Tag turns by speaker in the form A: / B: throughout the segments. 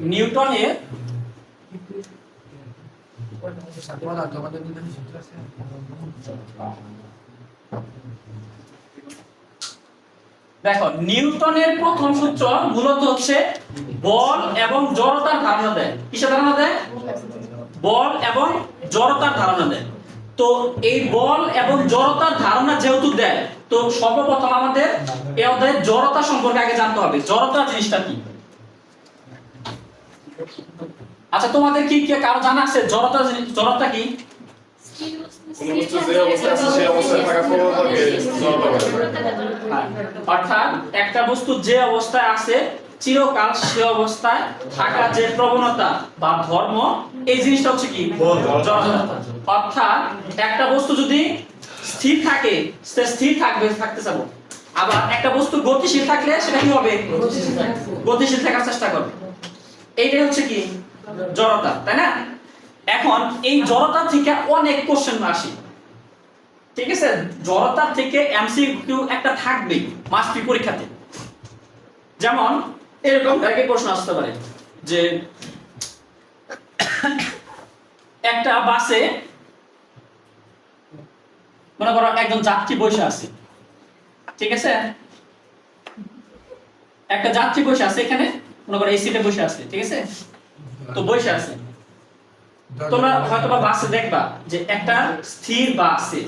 A: নিউটনের দেখো, নিউটনের প্রথম সূত্র মূলত হচ্ছে বল এবং জড়তার ধারণা দেয়। কিসের ধারণা দেয়? বল এবং জড়তার ধারণা দেয়। তো এই বল এবং জড়তার ধারণা যেহেতু দেয়, তো সর্বপ্রথম আমাদের এই অধ্যায়ে জড়তা সম্পর্কে আগে জানতে হবে। জড়তা জিনিসটা কি? আচ্ছা তোমাদের কি কি কারও জানা আছে? জড়তা জড়তা কি? অর্থাৎ একটা বস্তু যে অবস্থায় আছে, চিরকাল সে অবস্থায় থাকা যে প্রবণতা বা ধর্ম, এই জিনিসটা হচ্ছে কি? অর্থাৎ একটা বস্তু যদি স্থির থাকে, সে স্থির থাকবে, থাকতে চাবো। আবার একটা বস্তু গতিশীল থাকলে সেটা কি হবে? গতিশীল থাকার চেষ্টা করবে। এইটাই হচ্ছে কি? জড়তা, তাই না? এখন এই জড়তা থেকে অনেক কোশ্চেন আসে। ঠিক আছে? জড়তা থেকে এমসিকিউ একটা থাকবেই মাস্ট পরীক্ষাতে। যেমন, এরকম ব্যাগে প্রশ্ন আসতে পারে, যে একটা বাসে, মনে করো একজন যাত্রী বসে আছে, ঠিক আছে? একটা যাত্রী বসে আছে এখানে মনে করো এই সিটে বসে আছে ঠিক আছে? তো বসে আছে। তোমরা হয়তো বা বাসে দেখবা যে একটা স্থির বাসে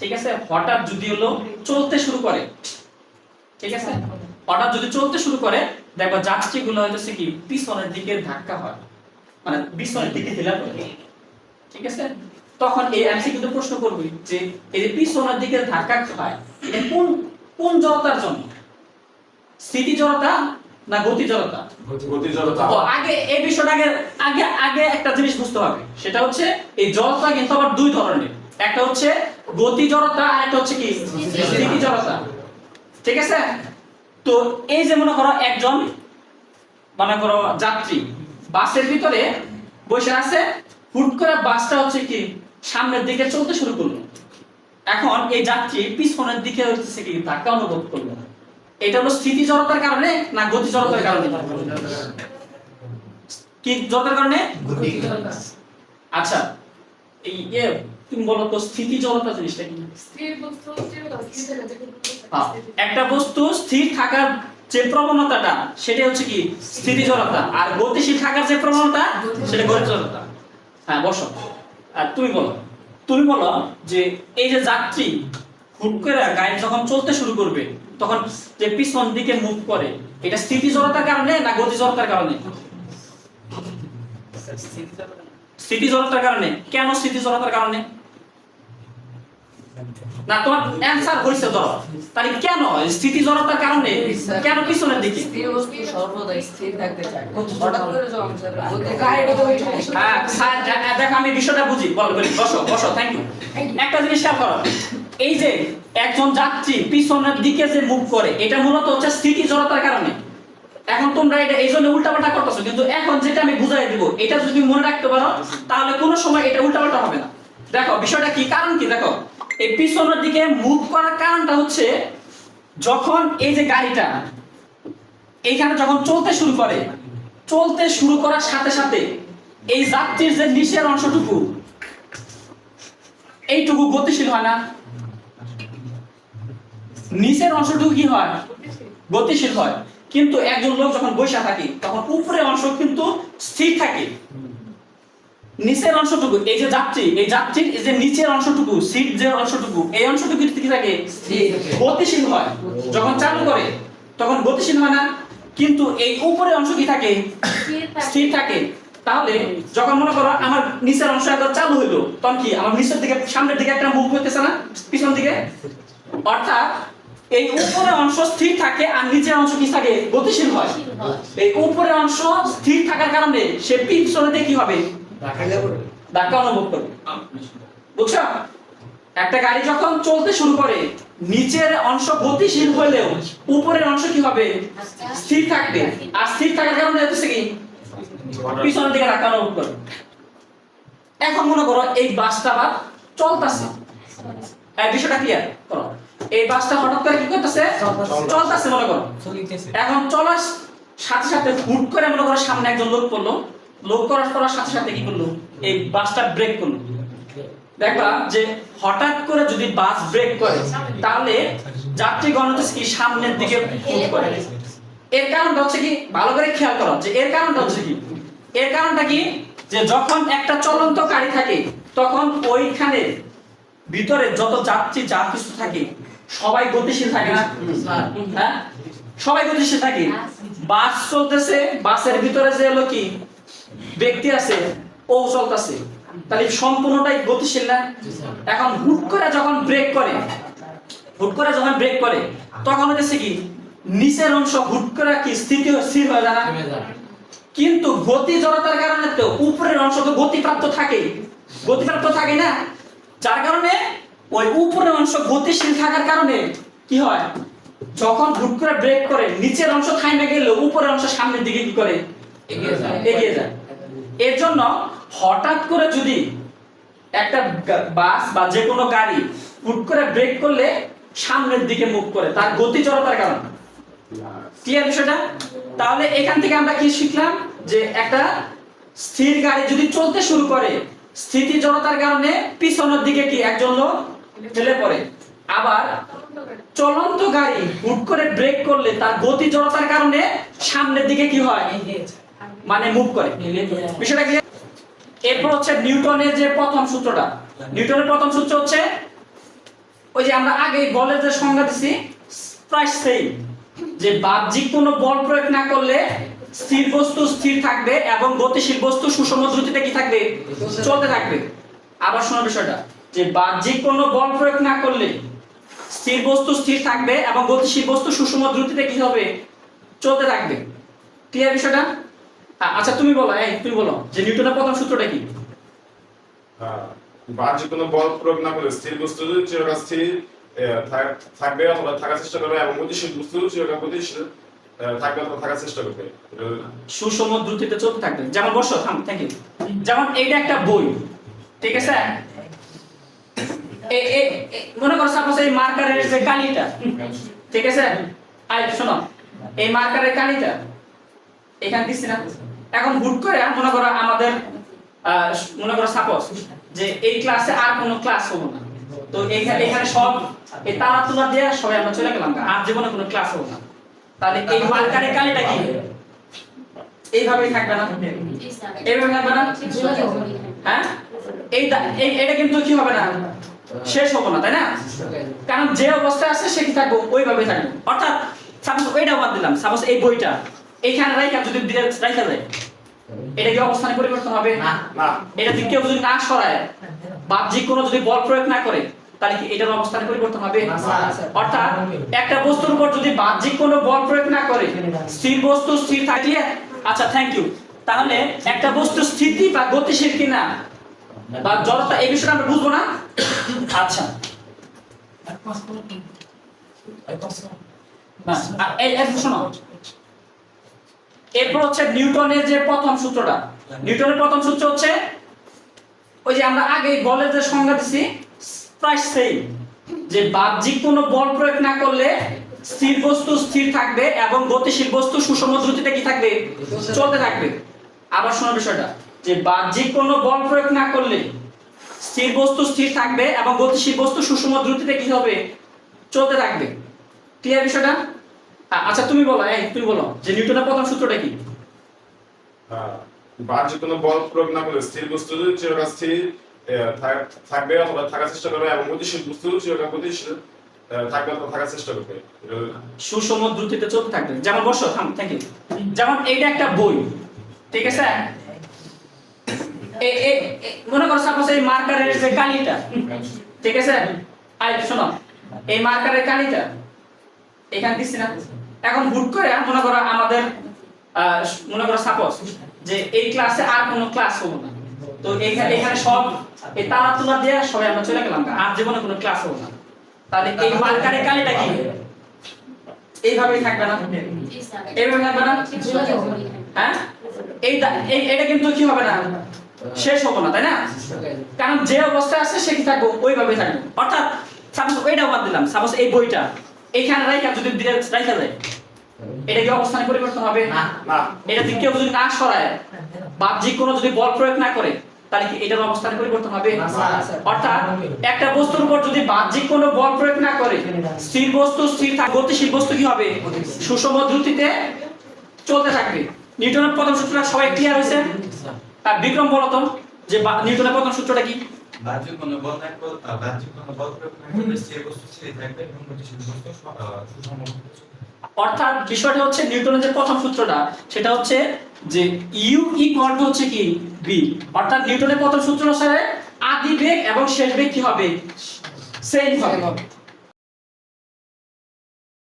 A: ঠিক আছে? হঠাৎ যদি হলো চলতে শুরু করে ঠিক আছে? হঠাৎ যদি চলতে শুরু করে দেখবা যাত্রীগুলো হয়তো সে কি পিছনের দিকে ধাক্কা হয়। মানে পিছনের দিকে হেলা করে। ঠিক আছে? তখন এই এমসি কিন্তু প্রশ্ন করবে যে এই যে পিছনের দিকে ধাক্কা খায় এটা কোন কোন জড়তার জন্য? স্থিতি জড়তা না গতি জড়তা?
B: গতি জড়তা।
A: আগে এই বিষয়টা আগে আগে আগে একটা জিনিস বুঝতে হবে। সেটা হচ্ছে এই জড়তা কিন্তু আবার দুই ধরনের। একটা হচ্ছে গতি জড়তা আর একটা হচ্ছে কি? স্থিতি জড়তা। ঠিক আছে? তো এই যে মনে করো একজন মনে করো যাত্রী বাসের ভিতরে বসে আছে হুট করে বাসটা হচ্ছে কি? সামনের দিকে চলতে শুরু করল। এখন এই যাত্রী পিছনের দিকে হচ্ছে কি? ধাক্কা অনুভব করল এটা হলো স্থিতি জড়তার কারণে না গতি জড়তার কারণে? কি জড়তার কারণে? আচ্ছা এই এ তুমি বলো তো স্থিতি জড়তা জিনিসটা কি? হ্যাঁ, একটা বস্তু স্থির থাকার যে প্রবণতাটা সেটা হচ্ছে কি? স্থিতি জড়তা। আর গতিশীল থাকার যে প্রবণতা সেটা গতি জড়তা। হ্যাঁ বসো। আর তুমি বলো। তুমি বলো যে এই যে যাত্রী হুট করে গাড়ি যখন চলতে শুরু করবে তখন যে পিছন দিকে মুভ করে এটা স্থিতি জড়তার কারণে না গতি জড়তার কারণে? স্থিতি জড়তার কারণে। কেন স্থিতি জড়তার কারণে? না তোমার অ্যানসার হইছে ধরো। তাহলে কেন? স্থিতি জড়তার কারণে? কেন পিছনের দিকে?
C: স্থির সর্বদা স্থির থাকতে চায় হঠাৎ করে
A: হ্যাঁ দেখো আমি বিষয়টা বুঝি। বল বলি বসো বসো থ্যাংক ইউ একটা জিনিস খেয়াল করো। এই যে একজন যাত্রী পিছনের দিকে যে মুভ করে, এটা মূলত হচ্ছে স্থিতি জড়তার কারণে। এখন তোমরা এটা এই জন্য উল্টাপাল্টা করতেছো, কিন্তু এখন যেটা আমি বুঝাই দিব, এটা যদি মনে রাখতে পারো, তাহলে কোনো সময় এটা উল্টাপাল্টা হবে না। দেখো, বিষয়টা কি? কারণ কি? দেখো, এই পিছনের দিকে মুভ করার কারণটা হচ্ছে যখন এই যে গাড়িটা, এইখানে যখন চলতে শুরু করে, চলতে শুরু করার সাথে সাথে এই যাত্রীর যে নিচের অংশটুকু, এইটুকু গতিশীল হয় না? নিচের অংশটুকু কি হয়? গতিশীল হয়। কিন্তু একজন লোক যখন বসে থাকে তখন উপরের অংশ কিন্তু স্থির থাকে। নিচের অংশটুকু এই যে যাত্রী এই যাত্রীর এই যে নিচের অংশটুকু সিট যে অংশটুকু এই অংশটুকু কি থাকে গতিশীল হয়। যখন চালু করে তখন গতিশীল হয় না। কিন্তু এই উপরের অংশ কি থাকে? স্থির থাকে। তাহলে যখন মনে করো আমার নিচের অংশ একবার চালু হইল তখন কি আমার নিচের দিকে সামনের দিকে একটা মুভ হইতেছে না? পিছন দিকে? অর্থাৎ এই উপরের অংশ স্থির থাকে আর নিচের অংশ কি থাকে? গতিশীল হয়। এই উপরের অংশ স্থির থাকার কারণে সে পিছনে দিয়ে কি হবে? ধাক্কা অনুভব করবে। বুঝছ? একটা গাড়ি যখন চলতে শুরু করে নিচের অংশ গতিশীল হলেও উপরের অংশ কি হবে? স্থির থাকবে। আর স্থির থাকার কারণে হচ্ছে কি? পিছনের দিকে ধাক্কা অনুভব করবে। এখন মনে করো এই বাসটা আবার চলতেছে। এই বিষয়টা ক্লিয়ার করো। এই বাসটা হঠাৎ করে কি করতেছে? চলতেছে। মনে করো। এখন চলার সাথে সাথে হুট করে মনে করো সামনে একজন লোক পড়ল। লোক করার করার সাথে সাথে কি করল? এই বাসটা ব্রেক করল। দেখবা যে হঠাৎ করে যদি বাস ব্রেক করে তাহলে যাত্রীগণ হচ্ছে কি সামনের দিকে মুভ করে। এর কারণটা হচ্ছে কি? ভালো করে খেয়াল করো যে এর কারণটা হচ্ছে কি? এর কারণটা কি? যে যখন একটা চলন্ত গাড়ি থাকে তখন ওইখানে ভিতরে যত যাত্রী যা কিছু থাকে সবাই গতিশীল থাকে না? হ্যাঁ? সবাই গতিশীল থাকে। বাস চলতেছে বাসের ভিতরে যে হলো কি? ব্যক্তি আছে ও চলতেছে। তাহলে সম্পূর্ণটাই গতিশীল না? এখন হুট করে যখন ব্রেক করে হুট করে যখন ব্রেক করে তখন হচ্ছে কি? নিচের অংশ হুট করে কি স্থিতি স্থির হয়ে যায় না? কিন্তু গতি জড়তার কারণে তো উপরের অংশ তো গতিপ্রাপ্ত থাকে গতিপ্রাপ্ত থাকে না? যার কারণে ওই উপরের অংশ গতিশীল থাকার কারণে কি হয়? যখন হুট করে ব্রেক করে নিচের অংশ থাইমে গেলে উপরের অংশ সামনের দিকে কি করে?
C: এগিয়ে যায়।
A: এর জন্য হঠাৎ করে যদি একটা বাস বা যে কোনো গাড়ি হুট করে ব্রেক করলে সামনের দিকে মুখ করে তার গতি জড়তার কারণে। ক্লিয়ার বিষয়টা? তাহলে এখান থেকে আমরা কি শিখলাম? যে একটা স্থির গাড়ি যদি চলতে শুরু করে স্থিতি জড়তার কারণে পিছনের দিকে কি? একজন লোক ঠেলে পড়ে। আবার চলন্ত গাড়ি হুট করে ব্রেক করলে তার গতি জড়তার কারণে সামনের দিকে কি হয়? মানে মুভ করে। বিষয়টা ক্লিয়ার এরপর হচ্ছে নিউটনের যে প্রথম সূত্রটা। নিউটনের প্রথম সূত্র হচ্ছে, ওই যে আমরা আগে বলের যে সংজ্ঞা দিছি, প্রায় সেই যে বাহ্যিক কোনো বল প্রয়োগ না করলে স্থির বস্তু স্থির থাকবে এবং গতিশীল বস্তু সুষম দ্রুতিতে কি থাকবে? চলতে থাকবে। আবার শোনো বিষয়টা। যে বাহ্যিক কোনো বল প্রয়োগ না করলে স্থির বস্তু স্থির থাকবে এবং গতিশীল বস্তু সুষম দ্রুতিতে কি হবে? চলতে থাকবে। ক্লিয়ার বিষয়টা? আচ্ছা তুমি বলো এই তুমি বলো যে নিউটনের প্রথম সূত্রটা কি?
B: হ্যাঁ, বাহ্যিক কোনো বল প্রয়োগ না করে স্থির বস্তু চিরকাল স্থির থাকবে অথবা থাকার চেষ্টা করবে এবং গতিশীল বস্তু চিরকাল গতিশীল থাকবে অথবা থাকার চেষ্টা করবে।
A: সুষম দ্রুতিতে চলতে থাকবে। যেমন বসো থাম থ্যাংক ইউ যেমন এইটা একটা বই ঠিক আছে? মনে করো সাপোজ এই মার্কারের যে কালিটা ঠিক আছে? আই শোনো এই মার্কারের কালিটা এখানে দিচ্ছি না। এখন হুট করে মনে করো আমাদের মনে করো সাপোজ যে এই ক্লাসে আর কোনো ক্লাস হব না। তো এখানে এখানে সব এই তারা তুলা দিয়ে সবাই আমরা চলে গেলাম। আর জীবনে কোনো ক্লাস হব না। তাহলে এই মার্কারের কালিটা কি? এইভাবেই থাকবে না? এইভাবে থাকবে না? হ্যাঁ? এই দা- এই- এটা কিন্তু কি হবে না? শেষ হবে না তাই না? কারণ যে অবস্থায় আছে সে কি থাকব? ওইভাবেই থাকব। অর্থাৎ সাপোজ ওইটা বাদ দিলাম সাপোজ এই বইটা এইখানে রাইখা যদি রাইখা যায় এটা কি অবস্থানে পরিবর্তন হবে?
C: না।
B: না।
A: এটা যদি কেউ যদি না সরায় বাহ্যিক কোনো যদি বল প্রয়োগ না করে তাহলে কি এটার অবস্থানে পরিবর্তন হবে। অর্থাৎ একটা বস্তুর উপর যদি বাহ্যিক কোনো বল প্রয়োগ না করে স্থির বস্তু স্থির থাকলে আচ্ছা থ্যাংক ইউ তাহলে একটা বস্তু স্থিতি বা গতিশীল কিনা বা জড়তা এই বিষয়টা আমরা বুঝব না। আচ্ছা। এরপর হচ্ছে নিউটনের যে প্রথম সূত্রটা। নিউটনের প্রথম সূত্র হচ্ছে ওই যে আমরা আগে বলের যে সংজ্ঞা দিছি প্রায় সেম যে বাহ্যিক কোনো বল প্রয়োগ না করলে স্থির বস্তু স্থির থাকবে এবং গতিশীল বস্তু সুষম দ্রুতিতে কি থাকবে। চলতে থাকবে। আবার শোনো বিষয়টা যে বাহ্যিক কোনো বল প্রয়োগ না করলে স্থির বস্তু স্থির থাকবে এবং গতিশীল বস্তু সুষম দ্রুতিতে কি হবে? চলতে থাকবে। ক্লিয়ার বিষয়টা? আচ্ছা তুমি বলো এই তুমি বলো যে নিউটনের প্রথম সূত্রটা কি?
B: হ্যাঁ, বাহ্যিক কোনো বল প্রয়োগ না করে স্থির বস্তু চিরকাল স্থির থাকবে অথবা থাকার চেষ্টা করবে এবং গতিশীল বস্তু চিরকাল গতিশীল থাকবে অথবা থাকার চেষ্টা করবে।
A: সুষম দ্রুতিতে চলতে থাকবে। যেমন বসো থাম থ্যাংক ইউ যেমন এইটা একটা বই ঠিক আছে? মনে করো সাপোজ এই মার্কারের যে কালিটা ঠিক আছে? আই শোনো এই মার্কারের কালিটা এখানে দিচ্ছি না। এখন হুট করে মনে করো আমাদের মনে করো সাপোজ যে এই ক্লাসে আর কোনো ক্লাস হব না। তো এখানে এখানে সব এই তারা তুলা দিয়ে সবাই আমরা চলে গেলাম। আর জীবনে কোনো ক্লাস হব না। তাহলে এই মার্কারের কালিটা কি? এইভাবেই থাকবে না? এইভাবে থাকবে না? হ্যাঁ? এই দা- এই- এটা কিন্তু কি হবে না? শেষ হবে না তাই না? কারণ যে অবস্থায় আছে সে কি থাকব? ওইভাবেই থাকব। অর্থাৎ সাপোজ ওইটা বাদ দিলাম সাপোজ এই বইটা এইখানে রাইখা যদি দিয়ে রাইখা যায় এটা কি অবস্থানে পরিবর্তন হবে?
C: না।
B: না।
A: এটা যদি কেউ যদি না সরায় বাহ্যিক কোনো যদি বল প্রয়োগ না করে তাহলে কি এটার অবস্থানে পরিবর্তন হবে। অর্থাৎ একটা বস্তুর উপর যদি বাহ্যিক কোনো বল প্রয়োগ না করে স্থির বস্তু স্থির থাক গতিশীল বস্তু কি হবে? সুষম দ্রুতিতে চলতে থাকবে। নিউটনের প্রথম সূত্রটা সবাই ক্লিয়ার হয়েছে? আর বিক্রম বলতো যে নিউটনের প্রথম সূত্রটা কি?
D: বাহ্যিক কোনো বল না বাহ্যিক কোনো বল প্রয়োগ না করলে বস্তু স্থির থাকবে এবং গতিশীল বস্তু সুষম
A: অর্থাৎ বিষয়টা হচ্ছে নিউটনের যে প্রথম সূত্রটা সেটা হচ্ছে যে ইউ ইকুয়াল টু হচ্ছে কি? বি অর্থাৎ নিউটনের প্রথম সূত্র অনুসারে আদি বেগ এবং শেষ বেগ কি হবে? সেম হবে।